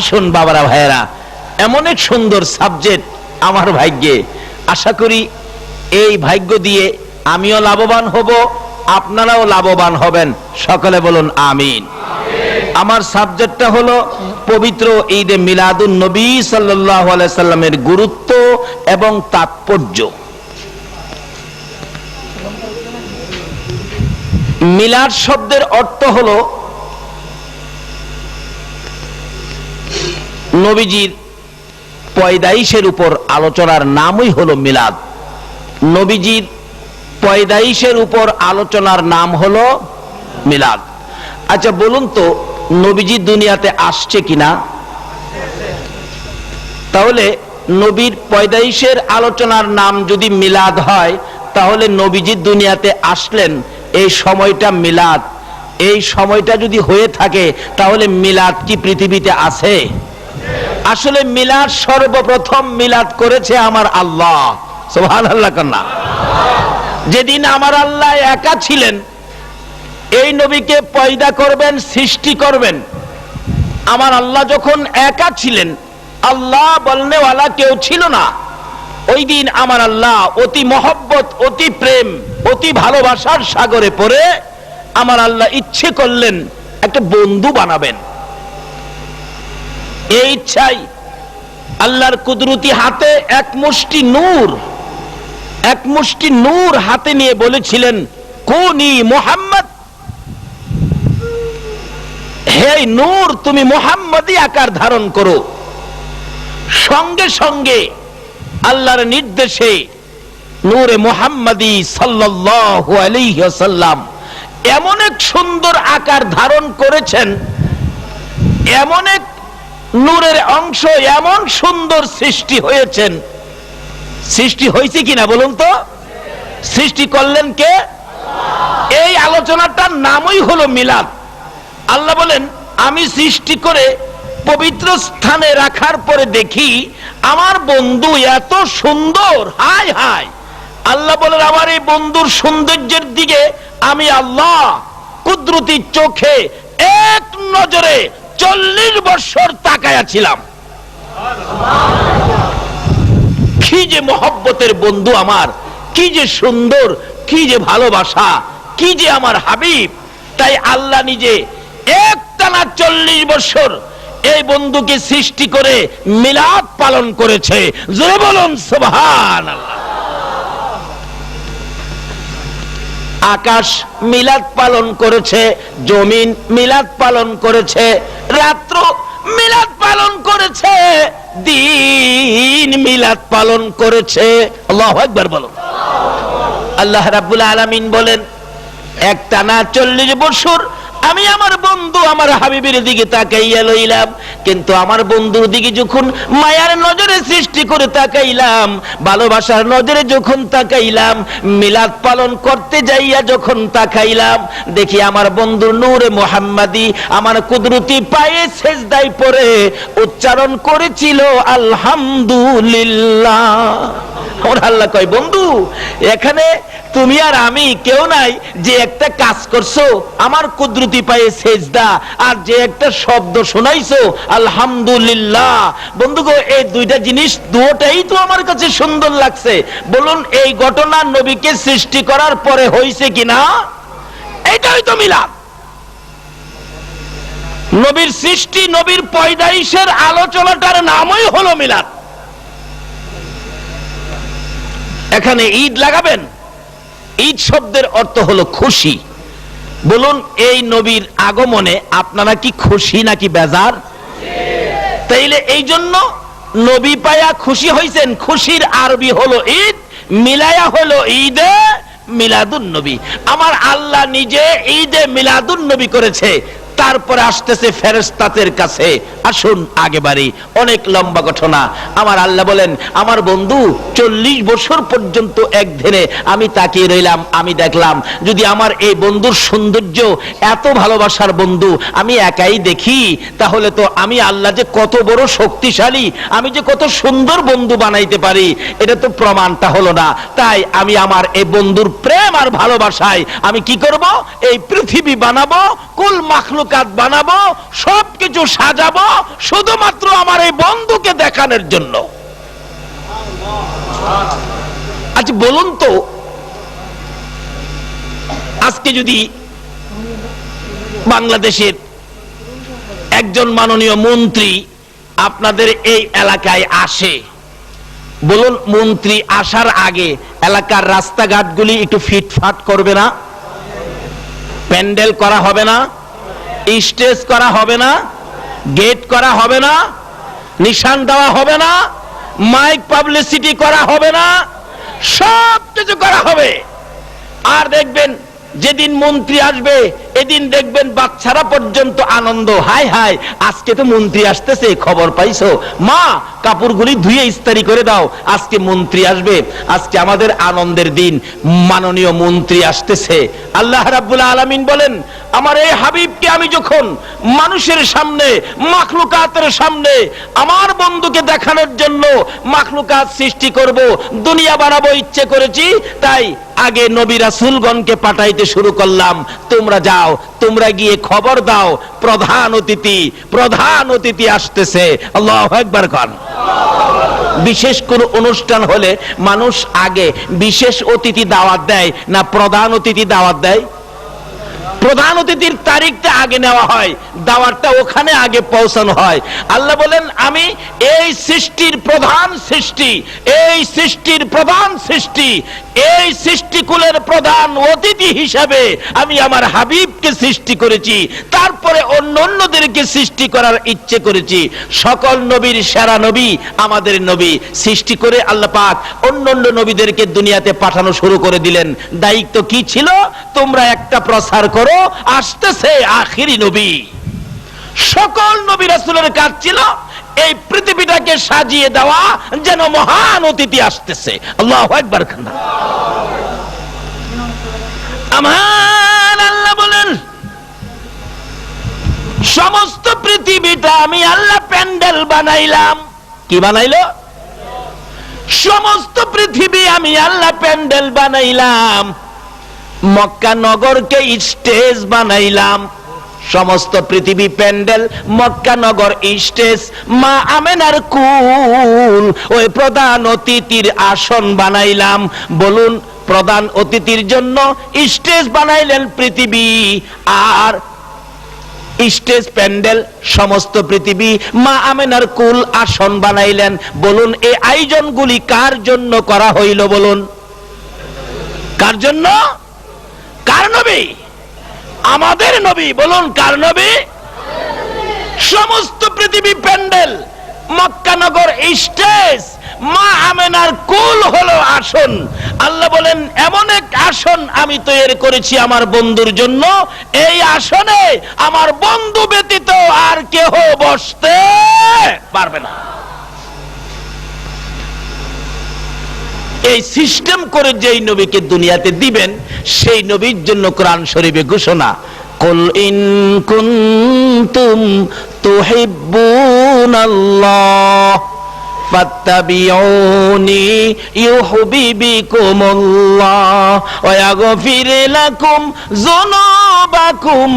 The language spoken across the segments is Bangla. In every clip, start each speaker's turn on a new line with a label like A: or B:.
A: আসুন বাবারা ভাইয়েরা, এমন এক সুন্দর সাবজেক্ট আমার ভাগ্যে। আশা করি এই ভাগ্য দিয়ে আমিও লাভবান হব, আপনারাও লাভবান হবেন। সকলে বলুন আমিন। আমার সাবজেক্টটা হলো পবিত্র ঈদে মিলাদুন নবী আলাইহি সাল্লামের গুরুত্ব এবং তাৎপর্য। মিলাদ শব্দের অর্থ হলো নবীজির পয়দাইশের উপর আলোচনার নামই হলো মিলাদ। নবীজির পয়দাইশের উপর আলোচনার নাম হলো মিলাদ। আচ্ছা বলুন তো, নবীজি দুনিয়াতে আসছে কিনা? তাহলে নবীর পয়দাইশের আলোচনার নাম যদি মিলাদ হয়, তাহলে নবীজি দুনিয়াতে আসলেন, এই সময়টা মিলাদ। এই সময়টা যদি হয়ে থাকে, তাহলে মিলাদ কি পৃথিবীতে আছে? আসলে মিলাদ সর্বপ্রথম মিলাদ করেছে আমার আল্লাহ। সোহান আল্লাহ কন্যা। যেদিন আমার আল্লাহ একা ছিলেন, এই নবীকে পয়দা করবেন, সৃষ্টি করবেন। আমার আল্লাহ যখন একা ছিলেন, আল্লাহ বলনেওয়ালা কেউ ছিল না। ওই দিন আমার আল্লাহ অতি মহব্বত, অতি প্রেম, অতি ভালোবাসার সাগরে পড়ে আমার আল্লাহ ইচ্ছে করলেন একটা বন্ধু বানাবেন। এই ইচ্ছাই আল্লাহর কুদরতি হাতে এক মুষ্টি নূর, এক মুষ্টি নূর হাতে নিয়ে বলেছিলেন, কোনি মোহাম্মদ। হে নূর, তুমি মোহাম্মদী আকার ধারণ করো। সঙ্গে সঙ্গে আল্লাহর নির্দেশে নূরে মোহাম্মদী সাল্লাল্লাহু আলাইহি ওয়াসাল্লাম এমন এক সুন্দর আকার ধারণ করেছেন, এমন এক নূরের অংশ এমন সুন্দর সৃষ্টি হয়েছেন। সৃষ্টি হয়েছে কিনা বলুন তো? সৃষ্টি করলেন কে? এই আলোচনাটার নামই হলো মিলাদ। আল্লাহ বলেন, আমি সৃষ্টি করে পবিত্র স্থানে রাখার পরে দেখি আমার বন্ধু এত সুন্দর, হাই হাই। আল্লাহ বলেন, আমার এই বন্ধুর সৌন্দর্যের দিকে আমি আল্লাহ কুদরতি চোখে এক নজরে চল্লিশ বছর তাকায়া ছিলাম। কি যে মহব্বতের বন্ধু আমার, কি যে সুন্দর, কি যে ভালোবাসা, কি যে আমার হাবিব। তাই আল্লাহ নিজে একটানা চল্লিশ বছর এই বন্ধুকে সৃষ্টি করে মিলাদ পালন করেছে। জোরে বলুন সুবহান আকাশ মিলাদ পালন করেছে, জমিন মিলাদ পালন করেছে, রাত্র মিলাদ পালন করেছে, দিন মিলাদ পালন করেছে। আল্লাহ একবার বলো আল্লাহ রাব্বুল আলামিন বলেন, একটানা চল্লিশ বছর আমি আমার বন্ধু আমার হাবিবের দিকে তাকাইয়া লইলাম। কিন্তু আমার বন্ধুর দিকে যখন মায়ার নজরে সৃষ্টি করে তাকাইলাম, ভালোবাসার নজরে যখন তাকাইলাম, মিলাদ পালন করতে যাইয়া যখন তাকাইলাম, দেখি আমার বন্ধু নূরে মোহাম্মদী আমার কুদরতি পায়ে সেজদাই পরে উচ্চারণ করেছিল, আলহামদুলিল্লাহ। আল্লাহ কয়, বন্ধু, এখানে তুমি আর আমি, কেউ নাই, যে একটা কাজ করছ, আমার কুদরতি পায়ে সেজদা, আর যে একটা শব্দ শোনাইছো, আলহামদুলিল্লাহ। বন্ধু গো এই দুইটা জিনিস দুটাই তো আমার কাছে সুন্দর লাগছে। বলুন, এই ঘটনা নবীকে সৃষ্টি করার পরে হইছে কিনা? এটাই তো মিলাদ। নবীর সৃষ্টি, নবীর পয়দাইশের আলোচনাটার নামই হলো মিলাদ। এখানে ঈদ লাগাবেন? ঈদ শব্দের অর্থ হলো খুশি। বলুন, এই নবীর আগমনে আপনারা কি খুশি নাকি বেজার? তাইলে এই জন্য নবী পায়া খুশি হইছেন। খুশির আরবি হলো ঈদ, মিলায়া হলো ঈদে মিলাদুন নবী। আমার আল্লাহ নিজে ঈদে মিলাদুন নবী করেছে। তারপরে আসতেছে ফেরেস্তাতের কাছে। আসুন, আগে বাড়ি। অনেক লম্বা ঘটনা। আমার আল্লাহ বলেন, আমার বন্ধু, চল্লিশ বছর পর্যন্ত এক ধ্যানে আমি তাকিয়ে রইলাম, আমি দেখলাম, যদি আমার এই বন্ধুর সৌন্দর্য, এত ভালোবাসার বন্ধু আমি একাই দেখি, তাহলে তো আমি আল্লাহ যে কত বড় শক্তিশালী, আমি যে কত সুন্দর বন্ধু বানাইতে পারি, এটা তো প্রমাণটা হলো না। তাই আমি আমার এই বন্ধুর প্রেম আর ভালোবাসায় আমি কি করব? এই পৃথিবী বানাবো, কুল মাখলুক মাখলুকাত বানাবো, সবকিছু সাজাবো, শুধুমাত্র আমার এই বন্ধুকে দেখানোর জন্য। আচ্ছা বলুন তো, আজকে যদি বাংলাদেশের একজন মাননীয় মন্ত্রী আপনাদের এই এলাকায় আসে, বলুন মন্ত্রী আসার আগে এলাকার রাস্তাঘাটগুলি একটু ফিটফাট করবে না? প্যান্ডেল করা হবে না? স্টেজ করা হবে না গেট করা হবে না, নিশান দেওয়া হবে না মাইক পাবলিসিটি করা হবে না সব কিছু করা হবে। আর দেখবেন, যেদিন মন্ত্রী আসবে এদিন দেখবেন বাচ্চারা পর্যন্ত আনন্দ। হাই হাই, আজকে তো মন্ত্রী আসতেছে, খবর পাইছো? মা, কাপড়গুলি ধুয়ে ইস্তারি করে দাও, আজকে মন্ত্রী আসবে, আজকে আমাদের আনন্দের দিন, মাননীয় মন্ত্রী আসতেছে। আল্লাহ রাব্বুল আলামিন বলেন, আমার এই হাবিবকে আমি যখন মানুষের সামনে, মাখলুকাতের সামনে, আমার বন্ধুকে দেখানোর জন্য মাখলুকাত সৃষ্টি করব, দুনিয়া বানাবো ইচ্ছে করেছি, তাই আগে নবী রাসূলগণকে পাঠাইতে শুরু করলাম। তোমরা যাও তোমরা গিয়ে খবর দাও, প্রধান অতিথি প্রধান অতিথি আসতেছে। আল্লাহ একবার খান। বিশেষ কোন অনুষ্ঠান হলে মানুষ আগে বিশেষ অতিথি দাওয়াত দেয় না প্রধান অতিথি দাওয়াত দেয়? প্রধান অতিথির তারিখটা আগে নেওয়া হয়, দাওয়াতটা ওখানে আগে পৌঁছানো হয়। আল্লাহ বলেন, আমি এই সৃষ্টির প্রধান সৃষ্টি, এই সৃষ্টির প্রধান সৃষ্টি, এই সৃষ্টিকুলের প্রধান অতিথি হিসাবে আমি আমার হাবিবকে সৃষ্টি করেছি, তারপরে অন্য অন্যদেরকে সৃষ্টি করার ইচ্ছে করেছি। সকল নবীর সেরা নবী আমাদের নবী। সৃষ্টি করে আল্লাহ পাক অন্য অন্য নবীদেরকে দুনিয়াতে পাঠানো শুরু করে দিলেন। দায়িত্ব কি ছিল? তোমরা একটা প্রচার করো আসতেছে আখিরি নবী। সকল নবী রাসূলের কাজ ছিল এই পৃথিবীটাকে সাজিয়ে দেওয়া যেন মহান অতিথি আসতেছে। আল্লাহ একবার আমার আল্লাহ বলেন, সমস্ত পৃথিবীটা আমি আল্লাহ প্যান্ডেল বানাইলাম। কি বানাইলো? সমস্ত পৃথিবী আমি আল্লাহ প্যান্ডেল বানাইলাম। মক্কা নগরকে স্টেজ বানাইলাম। সমস্ত পৃথিবী প্যান্ডেল, মক্কা নগর স্টেজ। মা আমেনার কুল, ওই প্রধান অতিথির আসন বানাইলাম। বলুন, প্রধান অতিথির জন্য স্টেজ বানাইলেন পৃথিবী। আর স্টেজ প্যান্ডেল, সমস্ত পৃথিবী, মা আমেনার কুল আসন বানাইলেন। বলুন, এই আয়োজনগুলি কার জন্য করা হইল বলুন। কার জন্য? কার নবী? আমাদের নবী, বলুন কার নবী? সমস্ত পৃথিবী প্যান্ডেল স্টেজ, মা আমেনার কুল হলো আসন। আল্লাহ বলেন, এমন এক আসন আমি তৈরি করেছি আমার বন্ধুর জন্য। এই আসনে আমার বন্ধু ব্যতীত আর কেহ বসতে পারবে না। এই সিস্টেম করে যেই নবীকে দুনিয়াতে দিবেন, সেই নবীর জন্য কোরআন শরীফে ঘোষণা, কল ইন কুনতুম তুহিব্বুনাল্লাহ। ফাত্তাবিউনি ইউহিব্বুকুমুল্লাহ ওয়া ইয়াগফির লাকুম যুনুবাকুম।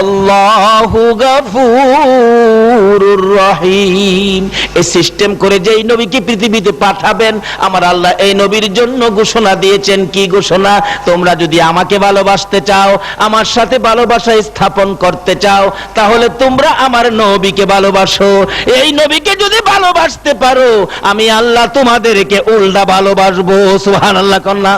A: আল্লাহু গাফুরুর রহিম। এই সিস্টেম করে যেই নবীকে পৃথিবীতে পাঠাবেন, আমার আল্লাহ এই নবীর জন্য ঘোষণা দিয়েছেন। কি ঘোষণা? তোমরা যদি আমাকে ভালোবাসতে চাও, আমার সাথে ভালোবাসা স্থাপন করতে চাও, তাহলে তোমরা আমার নবীকে ভালোবাসো। এই নবীকে যদি ভালোবাসতে পারো আমি আল্লাহ তোমাদেরকে উল্টা ভালোবাসবো, সুবহানাল্লাহ কন্যা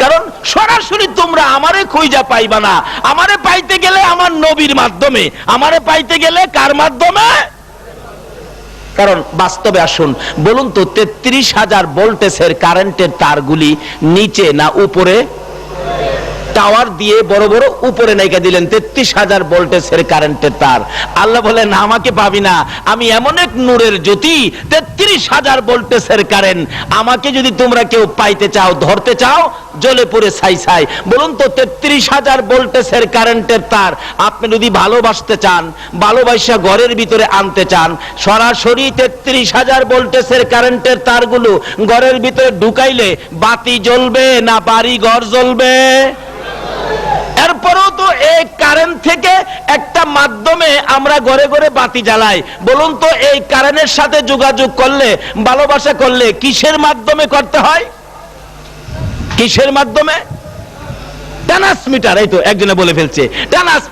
A: কারণ সরাসরি তোমরা আমারে খুঁজা পাইবা না। আমারে পাইতে গেলে আমার নবীর মাধ্যমে, আমারে পাইতে গেলে কার মাধ্যমে? কারণ বাস্তবে আসুন, বলুন তো তেত্রিশ হাজার ভোল্টেজের কারেন্টের তারগুলি নিচে না উপরে? টাওয়ার দিয়ে বড় বড় উপরে নাইকা দিলেন, তেত্রিশ হাজার ভোল্টেজের কারেন্টের তার। আল্লাহ বলেন আমাকে পাবি না। আমি এমন এক নূরের জ্যোতি, তেত্রিশ হাজার ভোল্টেজের কারেন্ট। আমাকে যদি তোমরা কেউ পাইতে চাও, ধরতে চাও, জ্বলে পড়ে ছাই ছাই। বলুন তো, তেত্রিশ হাজার ভোল্টেজের কারেন্টের তার, আপনি যদি ভালোবাসতে চান, ভালোবাসা ঘরের ভিতরে আনতে চান, সরাসরি তেত্রিশ হাজার ভোল্টেজের কারেন্টের তারগুলো ঘরের ভিতরে ঢুকাইলে বাতি জ্বলবে না বাড়ি ঘর জ্বলবে? এরপরেও তো এই কারেন্ট থেকে একটা মাধ্যমে আমরা ঘরে ঘরে বাতি জ্বালাই। বলুন তো, এই কারেন্টের সাথে যোগাযোগ করলে, ভালোবাসা করলে কিসের মাধ্যমে করতে হয়? কিসের মাধ্যমে? ট্রান্সমিটার এই তো, একজনে বলে ফেলছে। ট্রান্স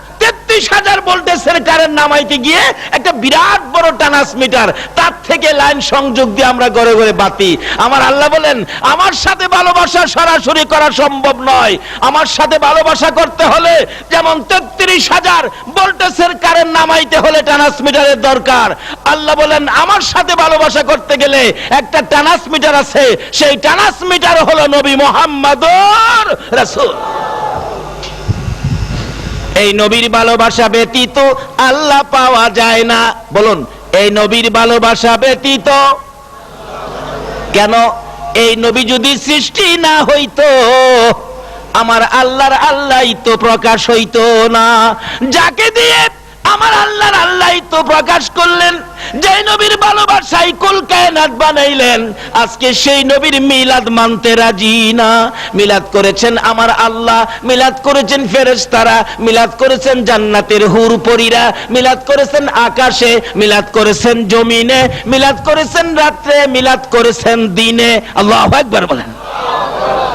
A: তেত্রিশ হাজার ভোল্টেজের কারেন্ট নামাইতে গিয়ে একটা বিরাট বড় ট্রান্সমিটার তার থেকে লাইন সংযোগ দিয়ে আমরা ঘরে ঘরে বাতি। আমার আল্লাহ বলেন, আমার সাথে ভালোবাসা সরাসরি করা সম্ভব নয়। আমার সাথে ভালোবাসা করতে হলে যেমন তেত্রিশ হাজার ভোল্টেজের কারেন্ট নামাইতে হলে ট্রান্সমিটারের দরকার। আল্লাহ বলেন, আমার সাথে ভালোবাসা করতে গেলে একটা ট্রান্সমিটার আছে। সেই ট্রান্সমিটার হলো নবী মোহাম্মদর রাসূল। এই নবীর ভালোবাসা ব্যতীত আল্লাহ পাওয়া যায় না। বলুন, এই নবীর ভালোবাসা ব্যতীত কেন? এই নবী যদি সৃষ্টি না হইতো, আমার আল্লাহর আল্লাহ তো প্রকাশ হইতো না। যাকে দিয়ে আমার আল্লাহর আল্লাহ তো প্রকাশ করলেন। যে নবীর ভালোবাসাই কুল কায়নাত বানাইলেন, আজকে সেই নবীর মিলাদ মানতে রাজি না। মিলাদ করেছেন আমার আল্লাহ, মিলাদ করেছেন ফেরেশতারা, মিলাদ করেছেন জান্নাতের হুর পরীরা মিলাদ করেছেন আকাশে, মিলাদ করেছেন জমিনে, মিলাদ করেছেন রাত্রে, মিলাদ করেছেন দিনে। আল্লাহু আকবার বলেন।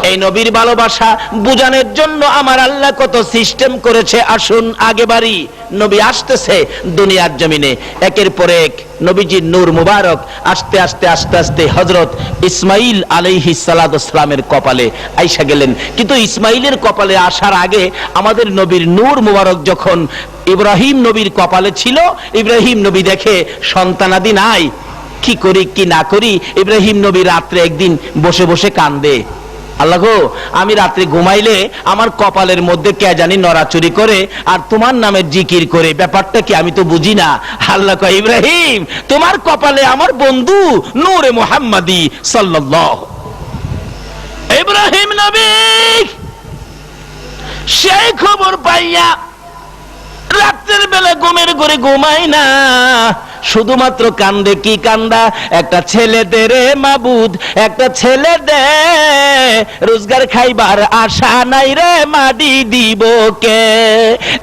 A: এই নবীর ভালোবাসা বুঝানোর জন্য আমার আল্লাহ কত সিস্টেম করেছে। আসুন, আগে বাড়ি। নবী আসতেছে দুনিয়ার জমিনে। একের পর এক নবীজির নূর মুবারক আস্তে আস্তে আস্তে আস্তে হজরত ইসমাইল আলাইহি সালামের কপালে আইসা গেলেন। কিন্তু ইসমাইলের কপালে আসার আগে আমাদের নবীর নূর মুবারক যখন ইব্রাহিম নবীর কপালে ছিল, ইব্রাহিম নবী দেখে সন্তানাদি নাই। কি করি, কি না করি? ইব্রাহিম নবী রাত্রে একদিন বসে বসে কান্দে। আল্লাহ গো, আমি রাত্রে ঘুমাইলে আমার কপালের মধ্যে কে জানি নড়াচুরি করে আর তোমার নামে জিকির করে, ব্যাপারটা কি আমি তো বুঝি না। আল্লাহ কয়, ইব্রাহিম, তোমার কপালে আমার বন্ধু নূরে মোহাম্মদি সাল্লাল্লাহু ইব্রাহিম নবী, সেই খবর পাইয়া রাত্রের বেলা ঘুমের ঘরে ঘুমাই না। শুধুমাত্র কান্দে কি কান্দা? একটা ছেলে দে রে মাবুদ, একটা ছেলে দে। রোজগার খাইবার আশা নাই রে মাডি দিব কে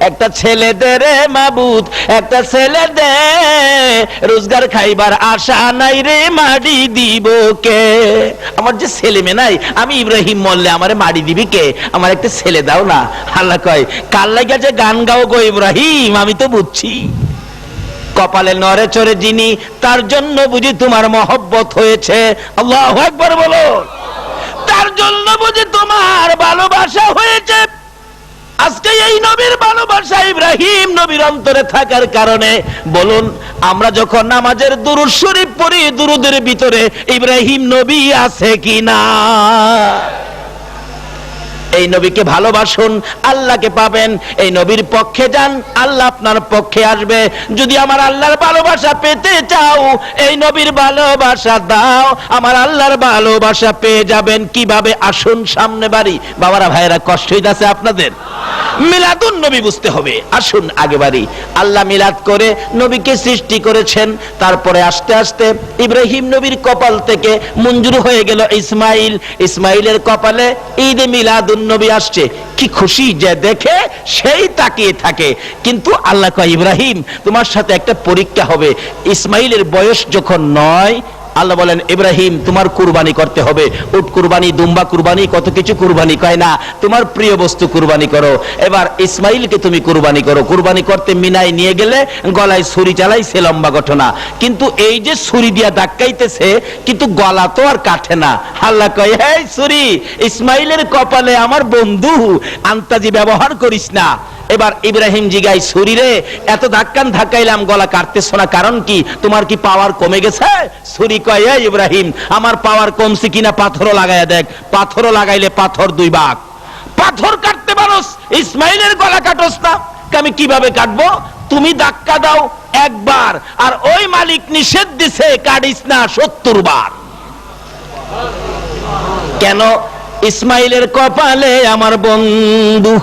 A: একটা ছেলে দে রে মাবুদ, একটা ছেলে দে। রোজগার খাইবার আশা নাই রে মাডি দিব কে আমার যে ছেলে মেয়ে নাই, আমি ইব্রাহিম মল্লে আমারে মাডি দিবি কে? আমার একটা ছেলে দাও না। আল্লাহ কয় কাল লাগিয়া যে গান গাও গো ইব্রাহিম, আমি তো বুঝছি। কপালে নরে চড়ে যিনি তার জন্য বুঝি তোমার মহব্বত হয়েছে। আল্লাহ একবার বলো। তার জন্য বুঝি তোমার ভালোবাসা হয়েছে। আজকে এই নবীর ভালোবাসা ইব্রাহিম নবীর অন্তরে থাকার কারণে বলুন, আমরা যখন নামাজের দুরুদ শরীফ পড়ি, দুরুদের ভিতরে ইব্রাহিম নবী আছে কিনা? এই নবীকে ভালোবাসুন, আল্লাহকে পাবেন। এই নবীর পক্ষে যান, আল্লাহ আপনার পক্ষে আসবে। যদি আমার আল্লাহর ভালোবাসা পেতে চাও, এই নবীর ভালোবাসা দাও। আমার আল্লাহর ভালোবাসা পেয়ে যাবেন। কীভাবে? আসুন সামনে বাড়ি। বাবারা, ভাইয়েরা, কষ্ট হইতাছে আপনাদের? মিলাদুন নবী বুঝতে হবে। আসুন আগে বাড়ি। আল্লাহ মিলাদ করে নবীকে সৃষ্টি করেছেন, তারপরে আস্তে আস্তে ইব্রাহিম নবীর কপাল থেকে মঞ্জুর হয়ে গেল ইসমাইল। ইসমাইলের কপালে ঈদ মিলাদুন নবী আসছে। কি খুশি যে দেখে সেই তাকিয়ে থাকে। কিন্তু আল্লাহ কয়, ইব্রাহিম, তোমার সাথে একটা পরীক্ষা হবে। ইসমাইলের বয়স যখন নয় আল্লাহ বলেন, ইব্রাহিম, তোমার কুরবানি করতে হবে। উট কুরবানি, দুম্বা কুরবানি, কত কিছু কুরবানি কয় না? তোমার প্রিয় বস্তু কুরবানি করো। এবার ইসমাইলকে তুমি কুরবানি করো। কুরবানি করতে মিনায় নিয়ে গেলে গলায় ছুরি চালাইছে লম্বা ঘটনা। কিন্তু এই যে ছুরি দিয়া ধাক্কাইতেছে, কিন্তু গলা তো আর কাটে না। আল্লাহ কয় এই ছুরি, ইসমাইলের কপালে আমার বন্ধু। আন্তাজি, ব্যবহার করিস না। এবার ইব্রাহিম জিগাই শরীরে এত ধাক্কান ধাক্কাইলাম, গলা কাটতেছ না, কারণ কি? তোমার কি পাওয়ার কমে গেছে? ছুরি কয় ইব্রাহিম, আমার পাওয়ার কমছে কিনা পাথরও লাগাইয়া দেখ। পাথরও লাগাইলে পাথর দুই ভাগ। পাথর কাটতে পারোস, ইসমাইলের গলা কাটোস না। আমি কীভাবে কাটবো? তুমি ধাক্কা দাও একবার, আর ওই মালিক নিষেধ দিছে, কাটিস না সত্তর বার। কেন? ইসমাইলের কপালে আমার বন্ধু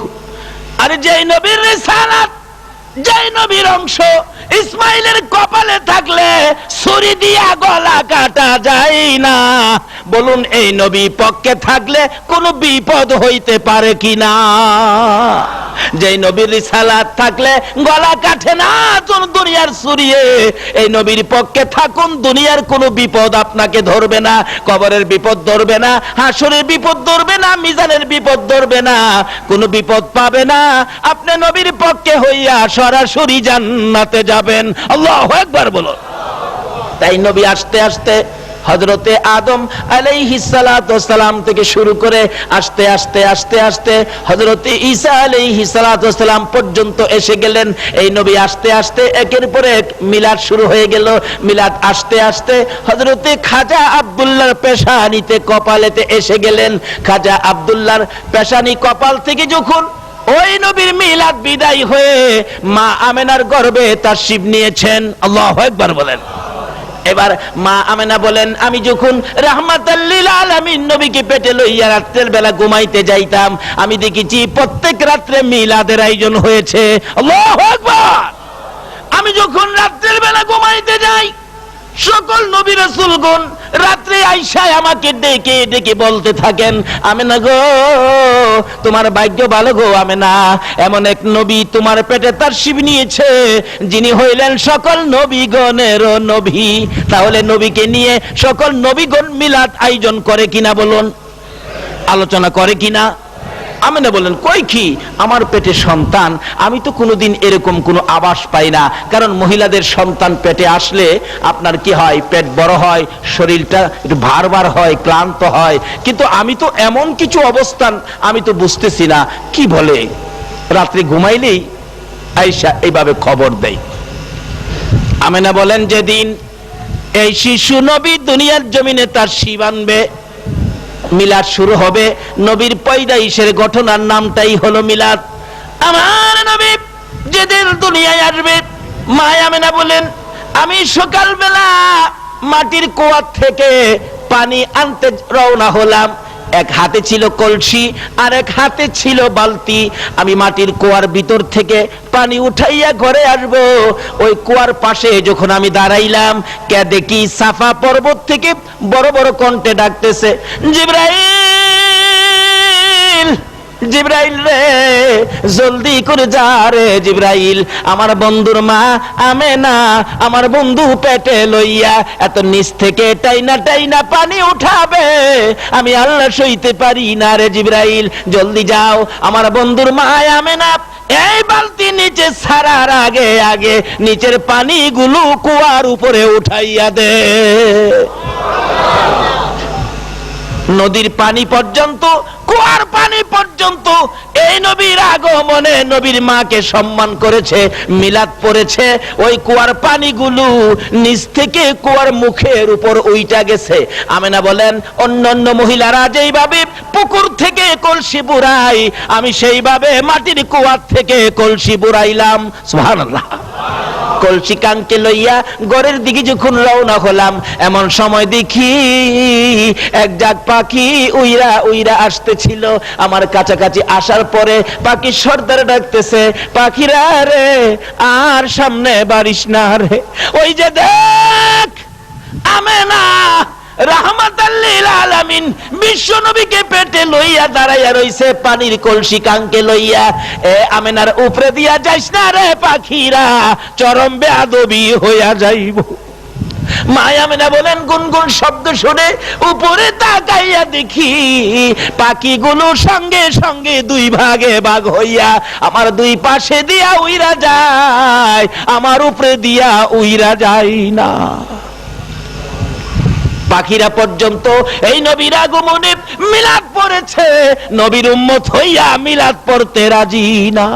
A: আর যেই নবীর রেসালাত, যেই নবীর অংশ ইসমাইলের কপালে থাকলে ছুরি দিয়া গলা কাটা যায় না। বলুন, এই নবী পক্ষে থাকলে কোনো বিপদ হইতে পারে কিনা? যে নবীর রিসালাত থাকলে গলা কাঠে না দুনিয়ার সুরিয়ে। এই নবীর পক্ষে থাকুন, দুনিয়ার কোনো বিপদ আপনাকে ধরবে না, কবরের বিপদ ধরবে না, হাসরের বিপদ ধরবে না, মিজানের বিপদ ধরবে না, কোনো বিপদ পাবে না। আপনি নবীর পক্ষে হইয়া সরাসরি জান্নাতে যাবেন। আল্লাহ একবার বলো তাই নবী আসতে আসতে হজরতে আদম আলাইহিসালাম থেকে শুরু করে আস্তে আস্তে আস্তে আস্তে হজরতে ঈসা আলাইহিসালাম পর্যন্ত এসে গেলেন। এই নবী আস্তে আস্তে একের পর এক মিলাদ শুরু হয়ে গেল। মিলাদ আস্তে আস্তে হজরতে খাজা আব্দুল্লাহর পেশানিতে কপালেতে এসে গেলেন। খাজা আব্দুল্লাহর পেশানি কপাল থেকে যখন ওই নবীর মিলাদ বিদায় হয়ে মা আমেনার গর্বে তার শিব নিয়েছেন। আল্লাহ একবার বলেন। এবার মা আমেনা বলেন, আমি যখন রাহমাতাল্লিল আলামিন নবীকে পেটে লইয়া রাত্রের বেলা ঘুমাইতে যাইতাম, আমি দেখেছি প্রত্যেক রাত্রে মিলাদের আয়োজন হয়েছে। আল্লাহু আকবার! আমি যখন রাত্রের বেলা ঘুমাইতে যাই সকল নবী রাসূলগণ রাত্রে আইসায় আমাকে ডেকে ডেকে বলতে থাকেন আমি না গো, তোমার ভাগ্য ভালো গো আমি না এমন এক নবী তোমার পেটে তার শিব নিয়েছে, যিনি হইলেন সকল নবীগণেরও নবী। তাহলে নবীকে নিয়ে সকল নবীগণ মিলাদ আয়োজন করে কিনা বলুন। আলোচনা করে কিনা? আমি না বললেন, কই কি? আমার পেটে সন্তান। আমি তো কোনোদিন এরকম কোনো আবাস পাই না। কারণ মহিলাদের সন্তান পেটে আসলে আপনার কি হয়? পেট বড় হয়, শরীরটা একটু ভার ভার হয়, ক্লান্ত হয়। কিন্তু আমি তো এমন কিছু অবস্থান আমি তো বুঝতেছি না। কি বলে? রাত্রে ঘুমাইলেই আইসা এইভাবে খবর দেয়। আমেনা বলেন, যেদিন এই শিশু নবী দুনিয়ার জমিনে তার শিব আনবে মিলাদ শুরু হবে। নবীর পয়দাইশের ঘটনার নামটাই হলো মিলাদ। আমার নবী যেদিন দুনিয়ায় আসবে মায়ামেনা বলেন আমি সকালবেলা মাটির কুয়ার থেকে পানি আনতে রওনা হলাম। এক হাতে ছিল কলসি আর এক হাতে ছিল বালতি। আমি মাটির কুয়ার ভিতর থেকে পানি উঠাইয়া ঘরে আসব। ওই কুয়ার পাশে যখন আমি দাঁড়াইলাম কে দেখি সাফা পর্বত থেকে বড় বড় কণ্ঠে ডাকতেছে, জিব্রাইল! জিব্রাইল রে, জলদি করে যা রে জিব্রাইল। আমার বন্ধুর মা আমে না আমার বন্ধু পেটে লইয়া এত নিচ থেকে টাইনা টাইনা পানি উঠাবে। আমি আল্লাহ সইতে পারি না রে জিব্রাইল, জলদি যাও। আমার বন্ধুর মা আমে না এই বালতি নিচে ছাড়ার আগে আগে নিচের পানিগুলো কুয়ার উপরে উঠাইয়া দে। নদীর পানি পর্যন্ত কুয়ার পর্যন্ত এই নবীর আগমনে নবীর মাকে সম্মান করেছে, মিলাদ পড়েছে, ওই কুয়ার পানিগুলো নিচ থেকে কুয়ার মুখের উপর উইটা গেছে। আমেনা বলেন অন্য অন্য মহিলারা যেইভাবে পুকুর থেকে কলসি বুড়াই আমি সেইভাবে মাটির কুয়ার থেকে কলসি বুড়াইলাম সুবহানাল্লাহ। কলসি কাঙ্কে লইয়া গড়ের দিকে যখন রওনা হলাম, এমন সময় দেখি এক জাগ পাখি উইরা উইরা আসতেছিল। আমার কাছাকাছি আসার পরে পাখি সর্দার ডাকতেছে, পাখিরা রে, আর সামনে বাড়িস না রে। ওই যে দেখ, আমেনা! পেটে লইয়া দাঁড়াইয়া রইছে, পানির লইয়া। আমেনার উপরে দিয়া যাইস না রে পাখিরা, চরম হইয়া যাইব। মায়া মেনা বলেন, গুনগুন শব্দ শুনে উপরে তাকাইয়া দেখি, পাখিগুলো সঙ্গে সঙ্গে দুই ভাগে ভাগ হইয়া আমার দুই পাশে দিয়া উইরা যায়, আমার উপরে দিয়া উইরা যায় না। পাখিরা পর্যন্ত এই নবীর আগমনে মিলাদ পড়েছে। নবীর উম্মত হইয়া মিলাদ পড়তে রাজি না।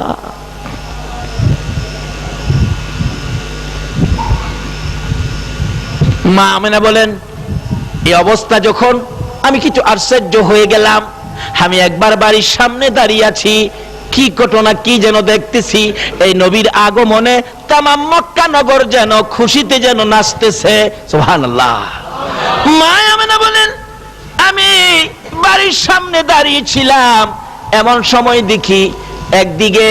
A: মা আমেনা বলেন এই অবস্থা যখন আমি কিছু আশ্চর্য হয়ে গেলাম। আমি একবার বাড়ির সামনে দাঁড়িয়ে আছি। কি ঘটনা, কি যেন দেখতেছি। এই নবীর আগমনে তামাম মক্কা নগর যেন খুশিতে যেন নাচতেছে। সুবহানাল্লাহ। মা আমেনা বলেন, আমি বাড়ির সামনে দাঁড়িয়েছিলাম। এমন সময় দেখি একদিকে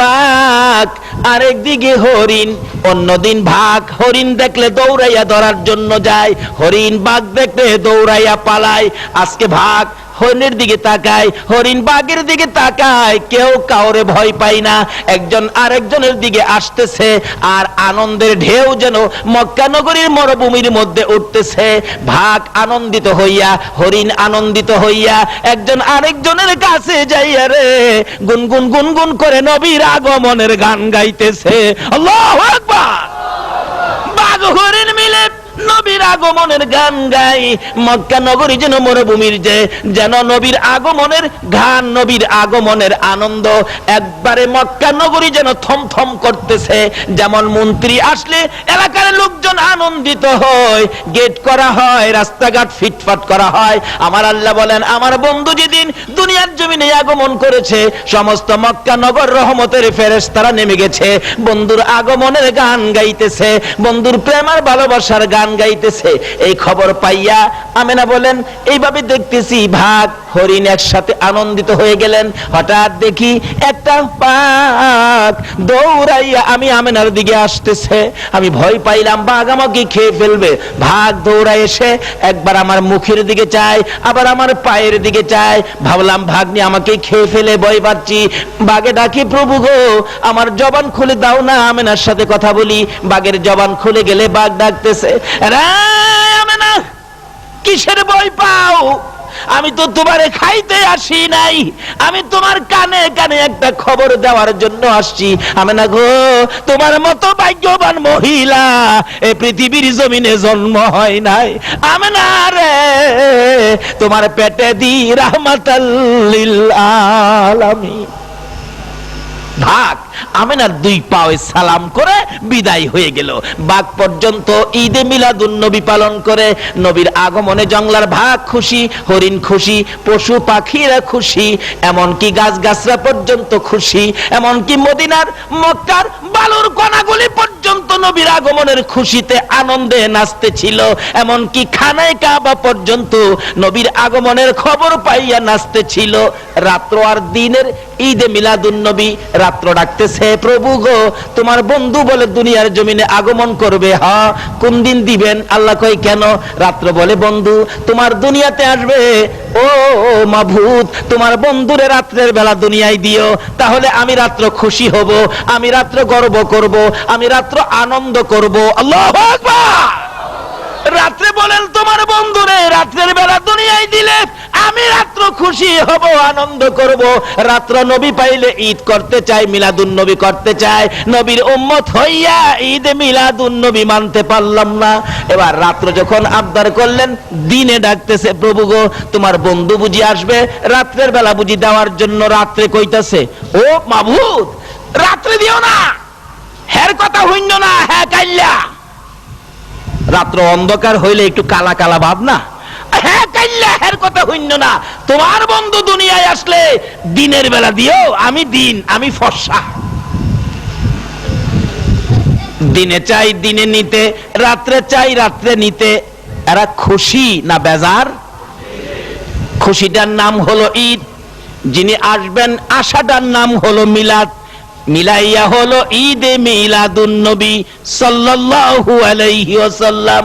A: বাঘ আর একদিকে হরিণ। অন্যদিন ভাগ, হরিণ দেখলে দৌড়াইয়া ধরার জন্য যায়। হরিণ বাঘ দেখলে দৌড়াইয়া পালায়। আজকে ভাগ হরিণের দিকে তাকায়, হরিণ বাঘের দিকে তাকায়, কেউ কাউরে ভয় পায় না। একজন আরেকজনের দিকে আসতেছে আর আনন্দের ঢেউ যেন মক্কা নগরীর মরুভূমির মধ্যে উঠতেছে। ভাগ আনন্দিত হইয়া, হরিণ আনন্দিত হইয়া একজন আরেকজনের কাছে যাইয়া রে, গুনগুন গুনগুন করে নবীর আগমনের গান গাইতেছে। আল্লাহু বাঘ আগমনের গান গাই। মক্কা নগরী যেন মরুভূমির যে, যেন নবীর আগমনের গান নবীর আগমনের আনন্দ। একবারে মক্কা নগরী যেন থম থম করতেছে। যেমন মন্ত্রী আসলে এলাকার লোকজন আনন্দিত হয়। গেট করা হয়, রাস্তাঘাট ফিটফাট করা হয়। আমার আল্লাহ বলেন, আমার বন্ধু যেদিন দুনিয়ার জমিনে আগমন করেছে, সমস্ত মক্কা নগর রহমতের ফেরেস তারা নেমে গেছে, বন্ধুর আগমনের গান গাইতেছে, বন্ধুর প্রেম আর ভালোবাসার গান গাইতেছে। এই খবর পাইয়া আমেনা বলেন, এইভাবে দেখতেছি ভাগ হরিণ একসাথে আনন্দিত হয়ে গেলেন। হঠাৎ দেখি একটা পাক দৌড়াইয়া আমি আমেনার দিকে আসতেছে। আমি ভয় পাইলাম, বাঘ আমাকে খেয়ে ফেলবে। ভাগ দৌড়ায় এসে একবার আমার মুখের দিকে চায়, আবার আমার পায়ের দিকে চায়। ভাবলাম ভাগ নিয়ে আমাকে খেয়ে ফেলে, ভয় পাচ্ছি। বাঘে ডাকি, প্রভু গো, আমার জবান খুলে দাও না, আমেনার সাথে কথা বলি। বাঘের জবান খুলে গেলে বাঘ ডাকতেছে কিসের ভয় পাও? আমি তো তোমারে খাইতে আসি নাই। আমি তোমার কানে কানে একটা খবর দেওয়ার জন্য আসছি। আমি না গো, তোমার মতো ভাগ্যবান মহিলা এই পৃথিবীর জমিনে জন্ম হয় নাই। আমি না রে, তোমার পেটে দি রাহমাতাল্লিল আলামিন। ভাগ। আমেনার দুই পায়ে সালাম করে বিদায় হয়ে গেল। বাঘ পর্যন্ত ঈদে মিলাদুন নবী পালন করে, নবীর আগমনে জংলার ভাগ খুশি, হরিণ খুশি, পশু পাখিরা খুশি, এমনকি গাছ গাছরা পর্যন্ত খুশি, এমনকি মদিনার, মক্কার বালুর কণাগুলি পর্যন্ত নবীর আগমনের খুশিতে আনন্দে নাচতে ছিল, এমনকি খানায় কাবা পর্যন্ত নবীর আগমনের খবর পাইয়া নাচতে ছিল। রাত্র আর দিনের ঈদে মিলাদুন নবী রাত্র ডাকতেছে প্রভু গো, তোমার বন্ধু বলে দুনিয়ার জমিনে আগমন করবে। হ, কোন দিন দিবেন? আল্লাহ কই কেন? রাত্র বলে, বন্ধু, তোমার দুনিয়াতে আসবে। ও মাভূত তোমার বন্ধুরে রাত্রের বেলা দুনিয়ায় দিও। তাহলে আমি রাত্র খুশি হব, আমি রাত্র গর্ব করব, আমি রাত্র আনন্দ করব। আল্লাহ আকবার! রাত্রে বলেন, তোমার বন্ধুরে রাত্রের বেলা দুনিয়ায় দিলে আমি রাত্র খুশি হব, আনন্দ করব। রাত্র নবী পাইলে ঈদ করতে চাই মিলাদুন নবী করতে চাই নবীর উম্মত হইয়া ঈদ মিলাদুন নবী মানতে পারলাম না। এবার রাত্র যখন আবদার করলেন, দিনে ডাকতেছে, প্রভু গো, তোমার বন্ধু বুঝি আসবে? রাত্রের বেলা বুঝি দেওয়ার জন্য রাত্রে কইতাছে, ও মাভূত রাত্রে দিও না। হের কথা হইন্য না হ্যাঁ কাইল্লা। রাত্র অন্ধকার হইলে একটু কালা কালা ভাব না? হ্যাঁ কাইল্লা হের কথা হইন্য না। তোমার বন্ধু দুনিয়ায় আসলে দিনের বেলা দিও, আমি দিন, আমি ফর্সা। দিনে চাই, দিনে নিতে, রাত্রে চাই, রাত্রে নিতে। এরা খুশি না বেজার? খুশিটার নাম হলো ঈদ। যিনি আসবেন, আশাটার নাম হলো মিলাদ। মিলাইয়া হলো ঈদে মিলাদুন নবী সাল্লাল্লাহু আলাইহি ওয়াসাল্লাম।